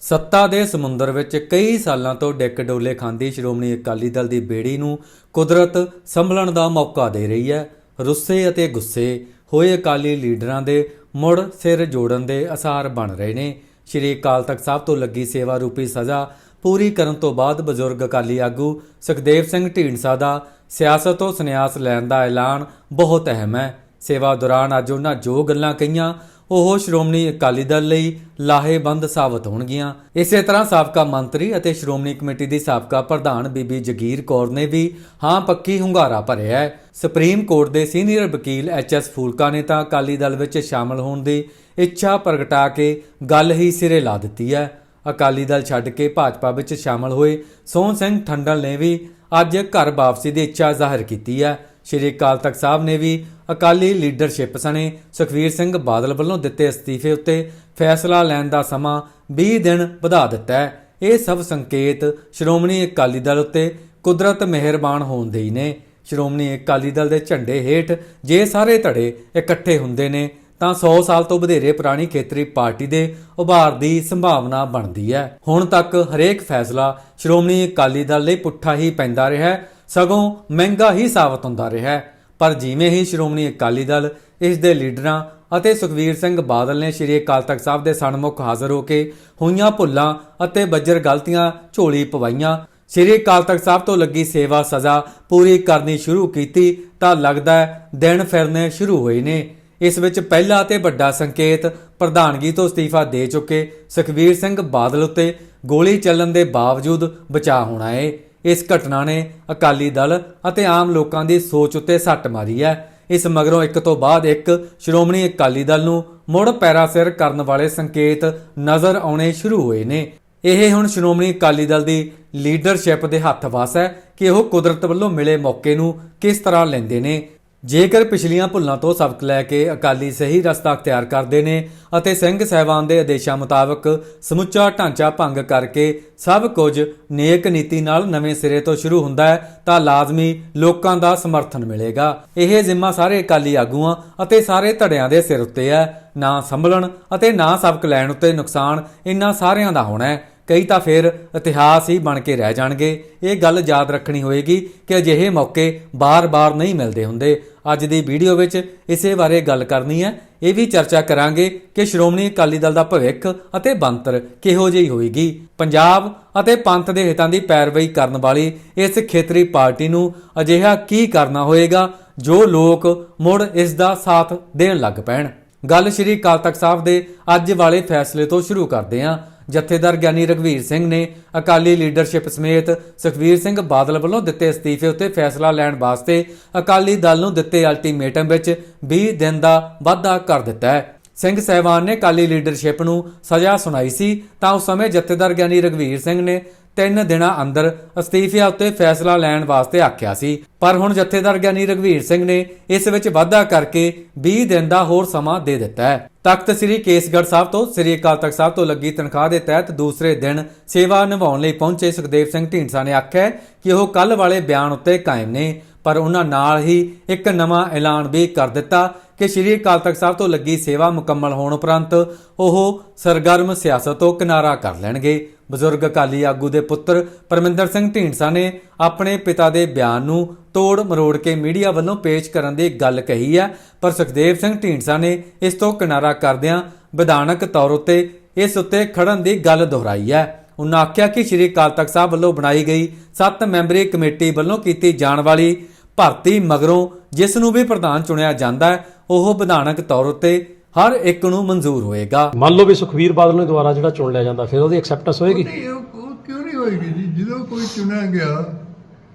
ਸੱਤਾ ਦੇ ਸਮੁੰਦਰ ਵਿੱਚ ਕਈ ਸਾਲਾਂ ਤੋਂ ਡਿੱਕ ਡੋਲੇ ਖਾਂਦੀ ਸ਼੍ਰੋਮਣੀ ਅਕਾਲੀ ਦਲ ਦੀ ਬੇੜੀ ਨੂੰ ਕੁਦਰਤ ਸੰਭਲਣ ਦਾ ਮੌਕਾ ਦੇ ਰਹੀ ਹੈ। ਰੁੱਸੇ ਅਤੇ ਗੁੱਸੇ ਹੋਏ ਅਕਾਲੀ ਲੀਡਰਾਂ ਦੇ ਮੁੜ ਸਿਰ ਜੋੜਨ ਦੇ ਅਸਾਰ ਬਣ ਰਹੇ ਨੇ। ਸ਼੍ਰੀ ਅਕਾਲ ਤਖਤ ਸਾਹਿਬ ਤੋਂ ਲੱਗੀ ਸੇਵਾ ਰੂਪੀ ਸਜ਼ਾ ਪੂਰੀ ਕਰਨ ਤੋਂ ਬਾਅਦ ਬਜ਼ੁਰਗ ਅਕਾਲੀ ਆਗੂ ਸੁਖਦੇਵ ਸਿੰਘ ਢੀਂਡਸਾ ਦਾ ਸਿਆਸਤ ਤੋਂ ਸੰਨਿਆਸ ਲੈਣ ਦਾ ਐਲਾਨ ਬਹੁਤ ਅਹਿਮ ਹੈ। ਸੇਵਾ ਦੌਰਾਨ ਅੱਜ ਉਹਨਾਂ ਜੋ ਗੱਲਾਂ ਕਹੀਆਂ ਉਹ ਸ਼੍ਰੋਮਣੀ ਅਕਾਲੀ ਦਲ ਲਈ ਲਾਹੇਬੰਦ ਸਾਬਤ ਹੋਣਗੀਆਂ। ਇਸੇ ਤਰ੍ਹਾਂ ਸਾਬਕਾ ਮੰਤਰੀ ਅਤੇ ਸ਼੍ਰੋਮਣੀ ਕਮੇਟੀ ਦੀ ਸਾਬਕਾ ਪ੍ਰਧਾਨ ਬੀਬੀ ਜਗੀਰ ਕੌਰ ਨੇ ਵੀ ਹਾਂ ਪੱਕੀ ਹੁੰਗਾਰਾ ਭਰਿਆ ਹੈ। ਸੁਪਰੀਮ ਕੋਰਟ ਦੇ ਸੀਨੀਅਰ ਵਕੀਲ ਐਚ ਐਸ ਫੂਲਕਾ ਨੇ ਤਾਂ ਅਕਾਲੀ ਦਲ ਵਿੱਚ ਸ਼ਾਮਲ ਹੋਣ ਦੀ ਇੱਛਾ ਪ੍ਰਗਟਾ ਕੇ ਗੱਲ ਹੀ ਸਿਰੇ ਲਾ ਦਿੱਤੀ ਹੈ। ਅਕਾਲੀ ਦਲ ਛੱਡ ਕੇ ਭਾਜਪਾ ਵਿੱਚ ਸ਼ਾਮਲ ਹੋਏ ਸੋਹਣ ਸਿੰਘ ਠੰਡਲ ਨੇ ਵੀ ਅੱਜ ਘਰ ਵਾਪਸੀ ਦੀ ਇੱਛਾ ਜ਼ਾਹਿਰ ਕੀਤੀ ਹੈ। ਸ਼੍ਰੀ ਅਕਾਲ ਤਖਤ ਸਾਹਿਬ ਨੇ ਵੀ ਅਕਾਲੀ ਲੀਡਰਸ਼ਿਪ ਸਣੇ ਸੁਖਵੀਰ ਸਿੰਘ ਬਾਦਲ ਵੱਲੋਂ ਦਿੱਤੇ ਅਸਤੀਫੇ ਉੱਤੇ ਫੈਸਲਾ ਲੈਣ ਦਾ ਸਮਾਂ 20 ਦਿਨ ਵਧਾ ਦਿੱਤਾ ਹੈ। ਇਹ ਸਭ ਸੰਕੇਤ ਸ਼੍ਰੋਮਣੀ ਅਕਾਲੀ ਦਲ ਉੱਤੇ ਕੁਦਰਤ ਮਿਹਰਬਾਨ ਹੋਣ ਦੇ ਹੀ ਨੇ। ਸ਼੍ਰੋਮਣੀ ਅਕਾਲੀ ਦਲ ਦੇ ਝੰਡੇ ਹੇਠ ਜੇ ਸਾਰੇ ਧੜੇ ਇਕੱਠੇ ਹੁੰਦੇ ਨੇ ਤਾਂ 100 ਸਾਲ ਤੋਂ ਵਧੇਰੇ ਪੁਰਾਣੀ ਖੇਤਰੀ ਪਾਰਟੀ ਦੇ ਉਭਾਰ ਦੀ ਸੰਭਾਵਨਾ ਬਣਦੀ ਹੈ। ਹੁਣ ਤੱਕ ਹਰੇਕ ਫੈਸਲਾ ਸ਼੍ਰੋਮਣੀ ਅਕਾਲੀ ਦਲ ਲਈ ਪੁੱਠਾ ਹੀ ਪੈਂਦਾ ਰਿਹਾ ਹੈ, ਸਗੋਂ ਮਹਿੰਗਾ ਹੀ ਸਾਬਤ ਹੁੰਦਾ ਰਿਹਾ ਹੈ। ਪਰ ਜਿਵੇਂ ਹੀ ਸ਼੍ਰੋਮਣੀ ਅਕਾਲੀ ਦਲ, ਇਸ ਦੇ ਲੀਡਰਾਂ ਅਤੇ ਸੁਖਵੀਰ ਸਿੰਘ ਬਾਦਲ ਨੇ ਸ਼੍ਰੀ ਅਕਾਲ ਤਖਤ ਸਾਹਿਬ ਦੇ ਸਨਮੁਖ ਹਾਜ਼ਰ ਹੋ ਕੇ ਹੋਈਆਂ ਭੁੱਲਾਂ ਅਤੇ ਬੱਜਰ ਗਲਤੀਆਂ ਝੋਲੀ ਪਵਾਈਆਂ। ਸ਼੍ਰੀ ਅਕਾਲ ਤਖਤ ਸਾਹਿਬ ਤੋਂ ਲੱਗੀ ਸੇਵਾ ਸਜ਼ਾ ਪੂਰੀ ਕਰਨੀ ਸ਼ੁਰੂ ਕੀਤੀ ਤਾਂ ਲੱਗਦਾ ਦਿਨ ਫਿਰਨੇ ਸ਼ੁਰੂ ਹੋਏ ਨੇ। ਇਸ ਵਿੱਚ ਪਹਿਲਾ ਤੇ ਵੱਡਾ ਸੰਕੇਤ ਪ੍ਰਧਾਨਗੀ ਤੋਂ ਅਸਤੀਫਾ ਦੇ ਚੁੱਕੇ ਸੁਖਵੀਰ ਸਿੰਘ ਬਾਦਲ ਉੱਤੇ ਗੋਲੀ ਚੱਲਣ ਦੇ ਬਾਵਜੂਦ ਬਚਾ ਹੋਣਾ ਹੈ ਇਸ ਘਟਨਾ ਨੇ ਅਕਾਲੀ ਦਲ ਅਤੇ ਆਮ ਲੋਕਾਂ ਦੀ ਸੋਚ ਉੱਤੇ ਸੱਟ ਮਾਰੀ ਹੈ। ਇਸ ਮਗਰੋਂ ਇੱਕ ਤੋਂ ਬਾਅਦ ਇੱਕ ਸ਼੍ਰੋਮਣੀ ਅਕਾਲੀ ਦਲ ਨੂੰ ਮੁੜ ਪੈਰਾਸਿਰ ਕਰਨ ਵਾਲੇ ਸੰਕੇਤ ਨਜ਼ਰ ਆਉਣੇ ਸ਼ੁਰੂ ਹੋਏ ਨੇ। ਇਹ ਹੁਣ ਸ਼੍ਰੋਮਣੀ ਅਕਾਲੀ ਦਲ ਦੀ ਲੀਡਰਸ਼ਿਪ ਦੇ ਹੱਥ ਵਾਸ ਹੈ ਕਿ ਉਹ ਕੁਦਰਤ ਵੱਲੋਂ ਮਿਲੇ ਮੌਕੇ ਨੂੰ ਕਿਸ ਤਰ੍ਹਾਂ ਲੈਂਦੇ ਨੇ। ਜੇਕਰ ਪਿਛਲੀਆਂ ਭੁੱਲਾਂ ਤੋਂ ਸਬਕ ਲੈ ਕੇ ਅਕਾਲੀ ਸਹੀ ਰਸਤਾ ਅਖਤਿਆਰ ਕਰਦੇ ਨੇ ਅਤੇ ਸਿੰਘ ਸਹਿਬਾਨ ਦੇ ਆਦੇਸ਼ਾਂ ਮੁਤਾਬਕ ਸਮੁੱਚਾ ਢਾਂਚਾ ਭੰਗ ਕਰਕੇ ਸਭ ਕੁਝ ਨੇਕ ਨੀਤੀ ਨਾਲ ਨਵੇਂ ਸਿਰੇ ਤੋਂ ਸ਼ੁਰੂ ਹੁੰਦਾ ਹੈ, ਤਾਂ ਲਾਜ਼ਮੀ ਲੋਕਾਂ ਦਾ ਸਮਰਥਨ ਮਿਲੇਗਾ। ਇਹ ਜ਼ਿੰਮਾ ਸਾਰੇ ਅਕਾਲੀ ਆਗੂਆਂ ਅਤੇ ਸਾਰੇ ਧੜਿਆਂ ਦੇ ਸਿਰ ਉੱਤੇ ਹੈ। ਨਾ ਸੰਭਲਣ ਅਤੇ ਨਾ ਸਬਕ ਲੈਣ ਉੱਤੇ ਨੁਕਸਾਨ ਇਹਨਾਂ ਸਾਰਿਆਂ ਦਾ ਹੋਣਾ ਹੈ। ਕਈ ਤਾਂ ਫਿਰ ਇਤਿਹਾਸ ਹੀ ਬਣ ਕੇ ਰਹਿ ਜਾਣਗੇ। ਇਹ ਗੱਲ ਯਾਦ ਰੱਖਣੀ ਹੋਏਗੀ ਕਿ ਅਜਿਹੇ ਮੌਕੇ ਬਾਰ-ਬਾਰ ਨਹੀਂ ਮਿਲਦੇ ਹੁੰਦੇ। ਅੱਜ ਦੀ ਵੀਡੀਓ ਵਿੱਚ ਇਸੇ ਬਾਰੇ ਗੱਲ ਕਰਨੀ ਹੈ। ਇਹ ਵੀ ਚਰਚਾ ਕਰਾਂਗੇ ਕਿ ਸ਼੍ਰੋਮਣੀ ਅਕਾਲੀ ਦਲ ਦਾ ਭਵਿੱਖ ਅਤੇ ਬੰਤਰ ਕਿਹੋ ਜਿਹੀ ਹੋਏਗੀ। ਪੰਜਾਬ ਅਤੇ ਪੰਥ ਦੇ ਹਿੱਤਾਂ ਦੀ ਪੈਰਵਈ ਕਰਨ ਵਾਲੀ ਇਸ ਖੇਤਰੀ ਪਾਰਟੀ ਨੂੰ ਅਜਿਹਾ ਕੀ ਕਰਨਾ ਹੋਏਗਾ, ਜੋ ਲੋਕ ਮੁੜ ਇਸ ਦਾ ਸਾਥ ਦੇਣ ਲੱਗ ਪੈਣ। ਗੱਲ ਸ਼੍ਰੀ ਅਕਾਲ ਤਖਤ ਸਾਹਿਬ ਦੇ ਅੱਜ ਵਾਲੇ ਫੈਸਲੇ ਤੋਂ ਸ਼ੁਰੂ ਕਰਦੇ ਹਾਂ। ਜਥੇਦਾਰ ਗਿਆਨੀ ਰਗਵੀਰ ਸਿੰਘ ਨੇ ਅਕਾਲੀ ਲੀਡਰਸ਼ਿਪ ਸਮੇਤ ਸੁਖਵੀਰ ਸਿੰਘ ਬਾਦਲ ਵੱਲੋਂ ਦਿੱਤੇ ਅਸਤੀਫੇ ਉੱਤੇ ਫੈਸਲਾ ਲੈਣ ਵਾਸਤੇ ਅਕਾਲੀ ਦਲ ਨੂੰ ਦਿੱਤੇ ਅਲਟੀਮੇਟਮ ਵਿੱਚ 20 ਦਿਨ ਦਾ ਵਾਅਦਾ ਕਰ ਦਿੱਤਾ ਹੈ। ਸਿੰਘ ਸਹਿਬਾਨ ਨੇ ਅਕਾਲੀ ਲੀਡਰਸ਼ਿਪ ਨੂੰ ਸਜ਼ਾ ਸੁਣਾਈ ਸੀ, ਤਾਂ ਉਸ ਸਮੇਂ ਜਥੇਦਾਰ ਗਿਆਨੀ ਰਗਵੀਰ ਸਿੰਘ ਨੇ ਤਿੰਨ ਦਿਨਾਂ ਅੰਦਰ ਅਸਤੀਫਿਆਂ ਉੱਤੇ ਫੈਸਲਾ ਲੈਣ ਵਾਸਤੇ ਆਖਿਆ ਸੀ। ਪਰ ਹੁਣ ਜਥੇਦਾਰ ਗਿਆਨੀ ਰਗਵੀਰ ਸਿੰਘ ਨੇ ਇਸ ਵਿੱਚ ਵਾਧਾ ਕਰਕੇ 20 ਦਿਨ ਦਾ ਹੋਰ ਸਮਾਂ ਦੇ ਦਿੱਤਾ ਹੈ। ਤਖਤ ਸ੍ਰੀ ਕੇਸਗੜ੍ਹ ਸਾਹਿਬ ਤੋਂ ਸ੍ਰੀ ਅਕਾਲ ਤਖਤ ਸਾਹਿਬ ਤੋਂ ਲੱਗੀ ਤਨਖਾਹ ਦੇ ਤਹਿਤ ਦੂਸਰੇ ਦਿਨ ਸੇਵਾ ਨਿਭਾਉਣ ਲਈ ਪਹੁੰਚੇ ਸੁਖਦੇਵ ਸਿੰਘ ਢੀਂਡਸਾ ਨੇ ਆਖਿਆ ਕਿ ਉਹ ਕੱਲ ਵਾਲੇ ਬਿਆਨ ਉੱਤੇ ਕਾਇਮ ਨੇ। ਪਰ ਉਹਨਾਂ ਨਾਲ ਹੀ ਇੱਕ ਨਵਾਂ ਐਲਾਨ ਵੀ ਕਰ ਦਿੱਤਾ ਕਿ ਸ਼੍ਰੀ ਅਕਾਲ ਤਖਤ ਸਾਹਿਬ ਤੋਂ ਲੱਗੀ ਸੇਵਾ ਮੁਕੰਮਲ ਹੋਣ ਉਪਰੰਤ ਉਹ ਸਰਗਰਮ ਸਿਆਸਤ ਤੋਂ ਕਿਨਾਰਾ ਕਰ ਲੈਣਗੇ। ਬਜ਼ੁਰਗ ਅਕਾਲੀ ਆਗੂ ਦੇ ਪੁੱਤਰ ਪਰਮਿੰਦਰ ਸਿੰਘ ਢੀਂਡਸਾ ਨੇ ਆਪਣੇ ਪਿਤਾ ਦੇ ਬਿਆਨ ਨੂੰ ਤੋੜ ਮਰੋੜ ਕੇ ਮੀਡੀਆ ਵੱਲੋਂ ਪੇਸ਼ ਕਰਨ ਦੀ ਗੱਲ ਕਹੀ ਹੈ, ਪਰ ਸੁਖਦੇਵ ਸਿੰਘ ਢੀਂਡਸਾ ਨੇ ਇਸ ਤੋਂ ਕਿਨਾਰਾ ਕਰਦਿਆਂ ਵਿਧਾਨਕ ਤੌਰ ਉੱਤੇ ਇਸ ਉੱਤੇ ਖੜਨ ਦੀ ਗੱਲ ਦੁਹਰਾਈ ਹੈ। ਉਹਨਾਂ ਆਖਿਆ ਕਿ ਸ਼੍ਰੀ ਅਕਾਲ ਤਖਤ ਸਾਹਿਬ ਵੱਲੋਂ ਬਣਾਈ ਗਈ 7 ਮੈਂਬਰੀ ਕਮੇਟੀ ਵੱਲੋਂ ਕੀਤੀ ਜਾਣ ਵਾਲੀ ਭਰਤੀ ਮਗਰੋਂ ਜਿਸ ਨੂੰ ਵੀ ਪ੍ਰਧਾਨ ਚੁਣਿਆ ਜਾਂਦਾ ਹੈ ਉਹ ਵਿਧਾਨਕ ਤੌਰ ਉੱਤੇ ਹਰ ਇੱਕ ਨੂੰ ਮਨਜ਼ੂਰ ਹੋਏਗਾ। ਮੰਨ ਲਓ ਵੀ ਸੁਖਵੀਰ ਬਾਦਲ ਨੂੰ ਦੁਬਾਰਾ ਜਿਹੜਾ ਚੁਣ ਲਿਆ ਜਾਂਦਾ ਫਿਰ ਉਹਦੀ ਐਕਸੈਪਟੈਂਸ ਹੋਏਗੀ? ਨਹੀਂ ਉਹ ਉਹ ਕਿਉਂ ਨਹੀਂ ਹੋਏਗੀ ਜੀ? ਜਦੋਂ ਕੋਈ ਚੁਣਿਆ ਗਿਆ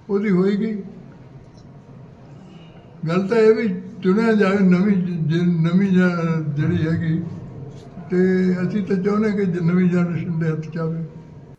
ਉਹਦੀ ਹੋਏਗੀ। ਗੱਲ ਤਾਂ ਇਹ ਵੀ ਚੁਣਿਆ ਜਾਵੇ ਨਵੀਂ ਜ- ਜ- ਨਵੀਂ ਜ- ਜਿਹੜੀ ਹੈਗੀ ਤੇ ਅਸੀਂ ਤਾਂ ਚਾਹੁੰਦੇ ਕਿ ਜ- ਨਵੀਂ ਜਨਰੇਸ਼ਨ ਦੇ ਹੱਥ ਚ ਆਵੇ।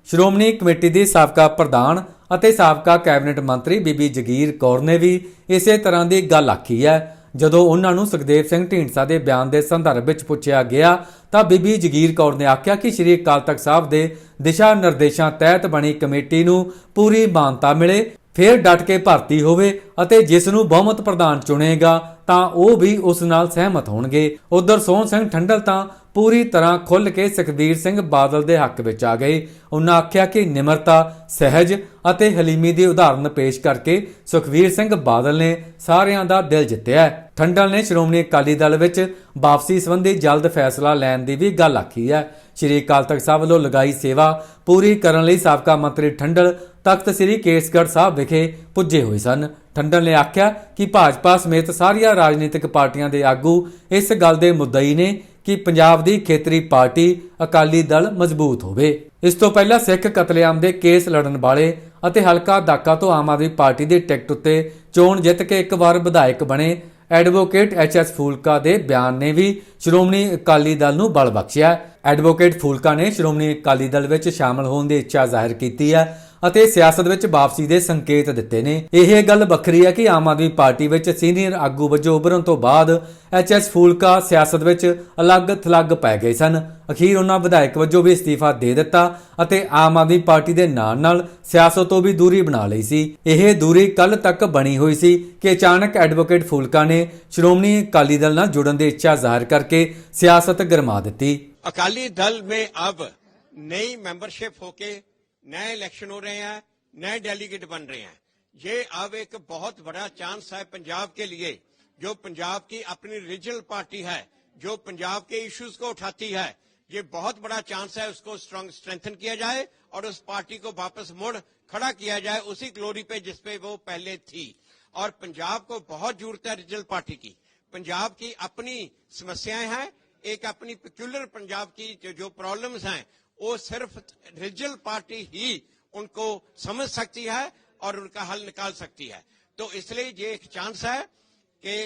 ਸ਼੍ਰੋਮਣੀ ਕਮੇਟੀ ਦੀ ਸਾਬਕਾ ਪ੍ਰਧਾਨ ਅਤੇ ਸਾਬਕਾ ਕੈਬਨਿਟ ਮੰਤਰੀ ਬੀਬੀ ਜਗੀਰ ਕੌਰ ਨੇ ਵੀ ਇਸੇ ਤਰ੍ਹਾਂ ਦੀ ਗੱਲ ਆਖੀ ਹੈ। ਜਦੋਂ ਉਹਨਾਂ ਨੂੰ ਸੁਖਦੇਵ ਸਿੰਘ ਢੀਂਡਸਾ ਦੇ ਬਿਆਨ ਦੇ ਸੰਦਰਭ ਵਿੱਚ ਪੁੱਛਿਆ ਗਿਆ, ਤਾਂ ਬੀਬੀ ਜਗੀਰ ਕੌਰ ਨੇ ਆਖਿਆ ਕਿ ਸ਼੍ਰੀ ਅਕਾਲ ਤਖਤ ਸਾਹਿਬ ਦੇ ਦਿਸ਼ਾ ਨਿਰਦੇਸ਼ਾਂ ਤਹਿਤ ਬਣੀ ਕਮੇਟੀ ਨੂੰ ਪੂਰੀ ਮਾਨਤਾ ਮਿਲੇ, ਫਿਰ ਡਟ ਕੇ ਭਰਤੀ ਹੋਵੇ ਅਤੇ ਜਿਸ ਨੂੰ ਬਹੁਮਤ ਪ੍ਰਧਾਨ ਚੁਣੇਗਾ, ਤਾਂ ਉਹ ਵੀ ਉਸ ਨਾਲ ਸਹਿਮਤ ਹੋਣਗੇ। ਉਧਰ ਸੋਹਣ ਸਿੰਘ ਠੰਡਲ ਤਾਂ ਪੂਰੀ ਤਰ੍ਹਾਂ ਖੁੱਲ ਕੇ ਸੁਖਬੀਰ ਸਿੰਘ ਬਾਦਲ ਦੇ ਹੱਕ ਵਿੱਚ ਆ ਗਏ। ਉਹਨਾਂ ਆਖਿਆ ਕਿ ਨਿਮਰਤਾ, ਸਹਿਜ ਅਤੇ ਹਲੀਮੀ ਦੀ ਉਦਾਹਰਨ ਪੇਸ਼ ਕਰਕੇ ਸੁਖਬੀਰ ਸਿੰਘ ਬਾਦਲ ਨੇ ਸਾਰਿਆਂ ਦਾ ਦਿਲ ਜਿੱਤਿਆ ਠੰਡਲ ਨੇ ਸ਼੍ਰੋਮਣੀ ਅਕਾਲੀ ਦਲ ਵਿੱਚ ਵਾਪਸੀ ਸੰਬੰਧੀ ਜਲਦ ਫੈਸਲਾ ਲੈਣ ਦੀ ਵੀ ਗੱਲ ਆਖੀ ਹੈ। ਸ਼੍ਰੀ ਅਕਾਲ ਤਖਤ ਸਾਹਿਬ ਵੱਲੋਂ ਲਗਾਈ ਸੇਵਾ ਪੂਰੀ ਕਰਨ ਲਈ ਸਾਬਕਾ ਮੰਤਰੀ ਠੰਡਲ ਤਖਤ ਸ੍ਰੀ ਕੇਸਗੜ੍ਹ ਸਾਹਿਬ ਵਿਖੇ ਪੁੱਜੇ ਹੋਏ ਸਨ। ਠੰਡਲ ਨੇ ਆਖਿਆ ਕਿ ਭਾਜਪਾ ਸਮੇਤ ਸਾਰੀਆਂ ਰਾਜਨੀਤਿਕ ਪਾਰਟੀਆਂ ਦੇ ਆਗੂ ਇਸ ਗੱਲ ਦੇ ਮੁੱਦਈ ਨੇ ਕਿ ਪੰਜਾਬ ਦੀ ਖੇਤਰੀ ਪਾਰਟੀ ਅਕਾਲੀ ਦਲ ਮਜ਼ਬੂਤ ਹੋਵੇ। ਇਸ ਤੋਂ ਪਹਿਲਾਂ ਸਿੱਖ ਕਤਲੇਆਮ ਦੇ ਕੇਸ ਲੜਨ ਵਾਲੇ ਅਤੇ ਹਲਕਾ ਦਾਕਾ ਤੋਂ ਆਮ ਆਦਮੀ ਪਾਰਟੀ ਦੀ ਟਿਕਟ ਉੱਤੇ ਚੋਣ ਜਿੱਤ ਕੇ ਇੱਕ ਵਾਰ ਵਿਧਾਇਕ ਬਣੇ ਐਡਵੋਕੇਟ ਐਚ ਐਸ ਫੂਲਕਾ ਦੇ ਬਿਆਨ ਨੇ ਵੀ ਸ਼੍ਰੋਮਣੀ ਅਕਾਲੀ ਦਲ ਨੂੰ ਬਲ ਬਖਸ਼ਿਆ। ਐਡਵੋਕੇਟ ਫੂਲਕਾ ਨੇ ਸ਼੍ਰੋਮਣੀ ਅਕਾਲੀ ਦਲ ਵਿੱਚ ਸ਼ਾਮਲ ਹੋਣ ਦੀ ਇੱਛਾ ਜ਼ਾਹਿਰ ਕੀਤੀ ਹੈ। ਅਤੇ ਸਿਆਸਤ ਵਿੱਚ ਵਾਪਸੀ ਦੇ ਸੰਕੇਤ ਦਿੱਤੇ ਨੇ ਇਹ ਗੱਲ ਵੱਖਰੀ ਹੈ ਕਿ ਆਮ ਆਦਮੀ ਪਾਰਟੀ ਵਿੱਚ ਸੀਨੀਅਰ ਆਗੂ ਵਜੋਂ ਉੱਭਰਨ ਤੋਂ ਬਾਅਦ ਐਚ ਐਸ ਫੂਲਕਾ ਸਿਆਸਤ ਵਿੱਚ ਅਲੱਗ-ਥਲੱਗ ਪੈ ਗਏ ਸਨ ਅਖੀਰ ਉਹਨਾਂ ਵਿਧਾਇਕ ਵਜੋਂ ਵੀ ਅਸਤੀਫਾ ਦੇ ਦਿੱਤਾ ਅਤੇ ਆਮ ਆਦਮੀ ਪਾਰਟੀ ਦੇ ਨਾਲ-ਨਾਲ ਸਿਆਸਤ ਤੋਂ ਵੀ ਦੂਰੀ ਬਣਾ ਲਈ ਸੀ ਇਹ ਦੂਰੀ ਕੱਲ ਤੱਕ ਬਣੀ ਹੋਈ ਸੀ ਕਿ ਅਚਾਨਕ ਐਡਵੋਕੇਟ ਫੂਲਕਾ ਨੇ ਸ਼੍ਰੋਮਣੀ ਅਕਾਲੀ ਦਲ ਨਾਲ ਜੁੜਨ ਦੀ ਇੱਛਾ ਜ਼ਾਹਿਰ ਕਰਕੇ ਸਿਆਸਤ ਗਰਮਾ ਦਿੱਤੀ अकाली दल में अब नई मेंबरशिप होके नए इलेक्शन हो रहे हैं नए डेलीगेट बन रहे हैं। ये अब एक बहुत बड़ा चांस है पंजाब के लिए जो पंजाब की अपनी रीजनल पार्टी है जो पंजाब के इश्यूज़ को उठाती है। ये बहुत बड़ा चांस है उसको स्ट्रांग स्ट्रेंथन किया जाए और उस पार्टी को वापस मुड़ खड़ा किया जाए उसी ग्लोरी पे जिसपे वो पहले थी। और पंजाब को बहुत ज़रूरत है रीजनल पार्टी की। पंजाब की अपनी समस्याएँ हैं एक अपनी पिक्यूलर पंजाब की जो, जो प्रॉब्लम्स हैं वो सिर्फ़ रीजनल पार्टी ही उनको समझ सकती है और उनका हल निकाल सकती है। तो इसलिए ये एक चांस है कि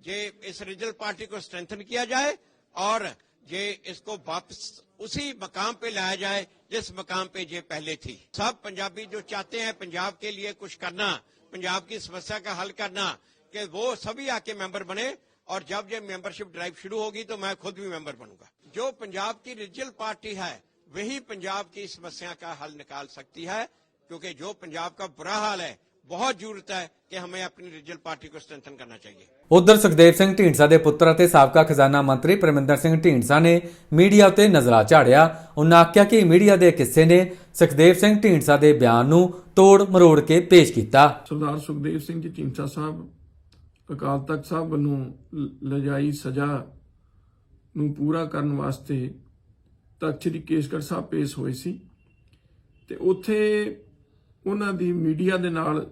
ये इस रीजनल पार्टी को स्ट्रेंथन किया जाए और ये इसको वापस उसी मकाम पे लाया जाए जिस मकाम पे ये पहले थी। सब पंजाबी जो चाहते हैं पंजाब के लिए कुछ करना, पंजाब की समस्या का हल करना, कि वो सभी आके मेंबर बने और जब ये मेंबरशिप ड्राइव शुरू होगी तो मैं खुद भी मेंबर बनूँगा। जो पंजाब की रीजनल पार्टी है वही पंजाब की समस्या का हल निकाल सकती है क्योंकि जो पंजाब का बुरा हाल है बहुत जरूरत है कि हमें अपनी रीजनल पार्टी को स्ट्रेंथन करना चाहिए ਉਧਰ ਸੁਖਦੇਵ ਸਿੰਘ ਢੀਂਡਸਾ ਦੇ ਪੁੱਤਰ ਅਤੇ ਸਾਬਕਾ ਖਜ਼ਾਨਾ ਮੰਤਰੀ ਪਰਮਿੰਦਰ ਸਿੰਘ ਢੀਂਡਸਾ ਨੇ ਮੀਡੀਆ ਉੱਤੇ ਨਜ਼ਰਾ ਝਾੜਿਆ ਉਹਨਾਂ ਆਖਿਆ ਕਿ ਮੀਡੀਆ ਦੇ ਕਿਸੇ ਨੇ ਸੁਖਦੇਵ ਸਿੰਘ ਢੀਂਡਸਾ ਦੇ ਬਿਆਨ ਨੂੰ ਤੋੜ ਮਰੋੜ ਕੇ ਪੇਸ਼ ਕੀਤਾ ਸਰਦਾਰ ਸੁਖਦੇਵ ਸਿੰਘ ਜੀ ਢੀਂਡਸਾ ਸਾਹਿਬ ਅਕਾਲ ਤਖਤ ਸਾਹਿਬ ਵੱਲੋਂ ਲ- ਲਜਾਈ ਸਜ਼ਾ ਨੂੰ ਪੂਰਾ ਕਰਨ ਵਾਸਤੇ ਤਖਤ ਸ੍ਰੀ ਕੇਸਗੜ੍ਹ ਸਾਹਿਬ ਪੇਸ਼ ਹੋਏ ਸੀ ਤੇ ਉੱਥੇ ਉਹਨਾਂ ਦੀ ਮੀਡੀਆ ਦੇ ਨਾਲ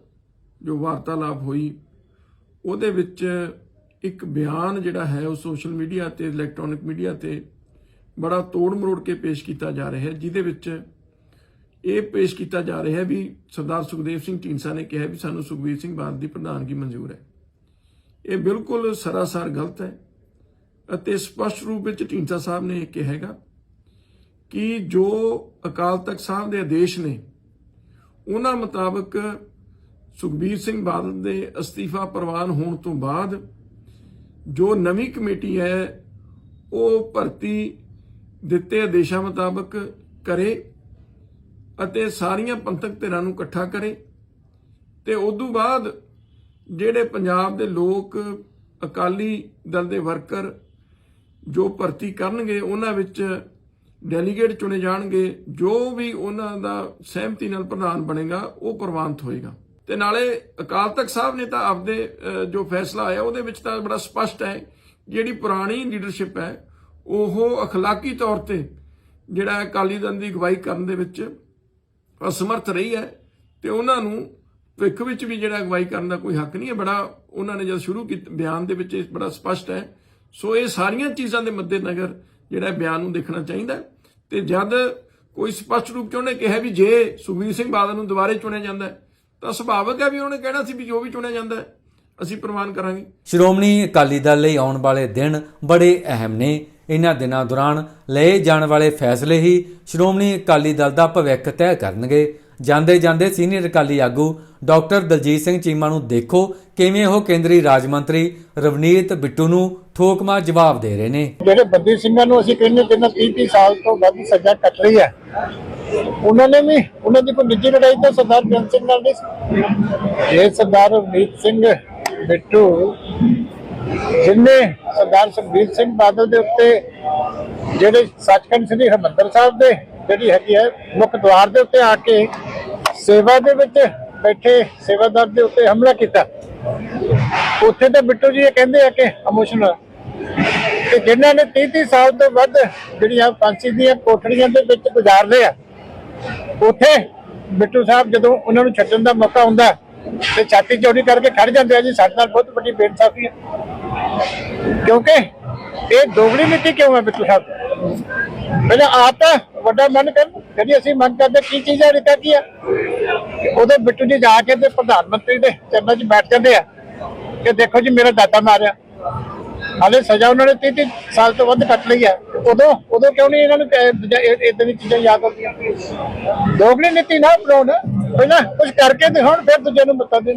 ਜੋ ਵਾਰਤਾਲਾਪ ਹੋਈ, ਉਹਦੇ ਵਿੱਚ ਇੱਕ ਬਿਆਨ ਜਿਹੜਾ ਹੈ ਉਹ ਸੋਸ਼ਲ ਮੀਡੀਆ ਤੇ, ਇਲੈਕਟ੍ਰੋਨਿਕ ਮੀਡੀਆ ਤੇ ਬੜਾ ਤੋੜ ਮਰੋੜ ਕੇ ਪੇਸ਼ ਕੀਤਾ ਜਾ ਰਿਹਾ ਹੈ, ਜਿਹਦੇ ਵਿੱਚ ਇਹ ਪੇਸ਼ ਕੀਤਾ ਜਾ ਰਿਹਾ ਹੈ ਵੀ ਸਰਦਾਰ ਸੁਖਦੇਵ ਸਿੰਘ ਢੀਂਡਸਾ ਨੇ ਕਿਹਾ ਵੀ ਸਾਨੂੰ ਸੁਖਬੀਰ ਸਿੰਘ ਬਾਦਲ ਦੀ ਪ੍ਰਧਾਨਗੀ ਮਨਜ਼ੂਰ ਹੈ। ਇਹ ਬਿਲਕੁਲ ਸਰਾਸਰ ਗਲਤ ਹੈ ਅਤੇ ਸਪਸ਼ਟ ਰੂਪ ਵਿੱਚ ਢੀਂਡਸਾ ਸਾਹਿਬ ਨੇ ਇਹ ਕਿਹਾ ਕਿ ਜੋ ਅਕਾਲ ਤਖਤ ਸਾਹਿਬ ਦੇ ਆਦੇਸ਼ ਨੇ, ਉਹਨਾਂ ਮੁਤਾਬਕ ਸੁਖਬੀਰ ਸਿੰਘ ਬਾਦਲ ਦੇ ਅਸਤੀਫਾ ਪ੍ਰਵਾਨ ਹੋਣ ਤੋਂ ਬਾਅਦ ਜੋ ਨਵੀਂ ਕਮੇਟੀ ਹੈ, ਉਹ ਭਰਤੀ ਦਿੱਤੇ ਆਦੇਸ਼ਾਂ ਮੁਤਾਬਕ ਕਰੇ ਅਤੇ ਸਾਰੀਆਂ ਪੰਥਕ ਧਿਰਾਂ ਨੂੰ ਇਕੱਠਾ ਕਰੇ। ਤੇ ਉਦੋਂ ਬਾਅਦ ਜਿਹੜੇ ਪੰਜਾਬ ਦੇ ਲੋਕ ਅਕਾਲੀ ਦਲ ਦੇ ਵਰਕਰ ਜੋ ਭਰਤੀ ਕਰਨਗੇ, ਉਹਨਾਂ ਵਿੱਚ ਡੈਲੀਗੇਟ ਚੁਣੇ ਜਾਣਗੇ, ਜੋ ਵੀ ਉਹਨਾਂ ਦਾ ਸਹਿਮਤੀ ਨਾਲ ਪ੍ਰਧਾਨ ਬਣੇਗਾ, ਉਹ ਪ੍ਰਵਾਨਿਤ ਹੋਏਗਾ। ਤੇ ਨਾਲੇ ਅਕਾਲ ਤਖਤ ਸਾਹਿਬ ਨੇ ਤਾਂ ਆਪਦੇ ਜੋ ਫੈਸਲਾ ਆਇਆ, ਉਹਦੇ ਵਿੱਚ ਤਾਂ ਬੜਾ ਸਪਸ਼ਟ ਹੈ, ਜਿਹੜੀ ਪੁਰਾਣੀ ਲੀਡਰਸ਼ਿਪ ਹੈ, ਉਹ ਅਖਲਾਕੀ ਤੌਰ ਤੇ ਜਿਹੜਾ ਅਕਾਲੀ ਦਲ ਦੀ ਅਗਵਾਈ ਕਰਨ ਦੇ ਵਿੱਚ ਅਸਮਰਥ ਰਹੀ ਹੈ, ਤੇ ਉਹਨਾਂ ਨੂੰ ਭਵਿੱਖ ਵਿੱਚ ਵੀ ਜਿਹੜਾ ਅਗਵਾਈ ਕਰਨ ਦਾ ਕੋਈ ਹੱਕ ਨਹੀਂ ਹੈ, ਬੜਾ ਉਹਨਾਂ ਨੇ ਜਦ ਸ਼ੁਰੂ ਕੀਤਾ, ਬਿਆਨ ਦੇ ਵਿੱਚ ਇਹ ਬੜਾ ਸਪਸ਼ਟ ਹੈ। ਸੋ ਇਹ ਸਾਰੀਆਂ ਚੀਜ਼ਾਂ ਦੇ ਮੱਦੇਨਜ਼ਰ ਜਿਹੜਾ ਬਿਆਨ ਨੂੰ ਦੇਖਣਾ ਚਾਹੀਦਾ ਹੈ। ਤੇ ਜਦ ਕੋਈ ਸਪਸ਼ਟ ਰੂਪ ਚ ਉਹਨੇ ਕਿਹਾ ਵੀ ਜੇ ਸੁਖਬੀਰ ਸਿੰਘ ਬਾਦਲ ਨੂੰ ਦੁਬਾਰੇ ਚੁਣਿਆ ਜਾਂਦਾ ਤਾਂ ਸੁਭਾਵਕ ਹੈ ਵੀ ਉਹਨੇ ਕਹਿਣਾ ਸੀ ਵੀ ਜੋ ਵੀ ਚੁਣਿਆ ਜਾਂਦਾ ਅਸੀਂ ਪ੍ਰਵਾਨ ਕਰਾਂਗੇ। ਸ਼੍ਰੋਮਣੀ ਅਕਾਲੀ ਦਲ ਲਈ ਆਉਣ ਵਾਲੇ ਦਿਨ ਬੜੇ ਅਹਿਮ ਨੇ। ਇਹਨਾਂ ਦਿਨਾਂ ਦੌਰਾਨ ਲਏ ਜਾਣ ਵਾਲੇ ਫੈਸਲੇ ਹੀ ਸ਼੍ਰੋਮਣੀ ਅਕਾਲੀ ਦਲ ਦਾ ਭਵਿੱਖ ਤੈਅ ਕਰਨਗੇ। ਜਾਂਦੇ ਜਾਂਦੇ ਸੀਨੀਅਰ ਅਕਾਲੀ ਆਗੂ ਡਾਕਟਰ ਦਲਜੀਤ ਸਿੰਘ ਚੀਮਾ ਨੂੰ ਦੇਖੋ ਕਿਵੇਂ ਉਹ ਕੇਂਦਰੀ ਰਾਜ ਮੰਤਰੀ ਰਵਨੀਤ ਬਿੱਟੂ ਨੂੰ ਠੋਕਮਾ ਜਵਾਬ ਦੇ ਰਹੇ ਨੇ। ਜਿਹੜੇ ਬੰਦੀ ਸਿੰਘਾਂ ਨੂੰ ਅਸੀਂ ਕਹਿੰਦੇ ਜਿਹਨਾਂ 30 ਸਾਲ ਤੋਂ ਵੱਧ ਸਜ਼ਾ ਕੱਟ ਰਹੀ ਹੈ, ਉਹਨਾਂ ਨੇ ਵੀ, ਉਹਨਾਂ ਦੀ ਕੋਈ ਨਿੱਜੀ ਲੜਾਈ ਤਾਂ ਸਰਦਾਰ ਬੇਅੰਤ ਸਿੰਘ ਨਾਲ ਨਹੀਂ ਸੀ। ਸਰਦਾਰ ਰਣਜੀਤ ਸਿੰਘ ਬਿੱਟੂ ਜਿਨਨੇ ਸਰਦਾਰ ਸੁਖਬੀਰ ਸਿੰਘ ਬਾਦਲ ਦੇ ਉੱਤੇ ਜਿਹੜੇ ਸੱਚਖੰਡ ਸ੍ਰੀ ਹਰਿਮੰਦਰ ਸਾਹਿਬ ਦੇ ਜਿਹੜੀ ਹੈਗੀ ਹੈ, ਮੁੱਖ ਦਵਾਰ ਦੇ ਉੱਤੇ ਆ ਕੇ ਸੇਵਾ ਦੇ ਵਿੱਚ ਬੈਠੇ ਸੇਵਾਦਾਰ ਦੇ ਉੱਤੇ ਹਮਲਾ ਕੀਤਾ। ਉੱਥੇ ਤਾਂ ਬਿੱਟੂ ਜੀ ਇਹ ਕਹਿੰਦੇ ਆ ਕਿ ਇਮੋਸ਼ਨਲ ਤੇ ਜਿਨ੍ਹਾਂ ਨੇ 30 30 ਸਾਲ ਤੋਂ ਵੱਧ ਜਿਹੜੀਆਂ ਫਾਂਸੀ ਦੀਆਂ ਕੋਠੜੀਆਂ ਦੇ ਵਿੱਚ ਗੁਜ਼ਾਰਦੇ ਆ, ਉੱਥੇ ਬਿੱਟੂ ਸਾਹਿਬ ਜਦੋਂ ਉਹਨਾਂ ਨੂੰ ਛੱਡਣ ਦਾ ਮੌਕਾ ਹੁੰਦਾ ਤੇ ਛਾਤੀ ਚੌੜੀ ਕਰਕੇ ਖੜ ਜਾਂਦੇ ਆ ਜੀ, ਸਾਡੇ ਨਾਲ ਬਹੁਤ ਵੱਡੀ ਬੇਇਨਸਾਫੀ ਹੈ। ਕਿਉਂਕਿ ਇਹ ਦੋਗਲੀ ਨੀਤੀ ਕਿਉਂ ਹੈ ਬਿੱਟੂ ਸਾਹਿਬ? ਪਹਿਲਾਂ ਆਪ ਤਾਂ ਵੱਡਾ ਮਨ ਕਰ ਜਿਹੜੀ ਅਸੀਂ ਮੰਗ ਕਰਦੇ ਕੀ ਚੀਜ਼ ਹੈ, ਰਿਕਾ ਕੀ ਆ ਉਹਦੇ ਬਿੱਟੂ ਜੀ ਜਾ ਕੇ ਤੇ ਪ੍ਰਧਾਨ ਮੰਤਰੀ ਦੇ ਚਰਨਾਂ 'ਚ ਬੈਠ ਜਾਂਦੇ ਆ, ਕਿ ਦੇਖੋ ਜੀ ਮੇਰਾ ਦਾਦਾ ਮਾਰਿਆ। ਹਾਲੇ ਸਜ਼ਾ ਉਹਨਾਂ ਨੇ 30 ਸਾਲ ਤੋਂ ਵੱਧ ਕੱਟ ਲਈ ਹੈ। ਉਦੋਂ ਉਦੋਂ ਕਿਉਂ ਨਹੀਂ ਇਹਨਾਂ ਨੂੰ ਇਦਾਂ ਦੀ ਚੀਜ਼ਾਂ ਯਾਦ ਆਉਂਦੀਆਂ? ਦੋਗਲੀ ਨੀਤੀ ਨਾ ਅਪਣਾਉਣ। ਪਹਿਲਾਂ ਕੁਝ ਕਰਕੇ ਦਿਖਾਉਣ, ਫਿਰ ਦੂਜੇ ਨੂੰ ਮੱਤਾ ਦੇਣ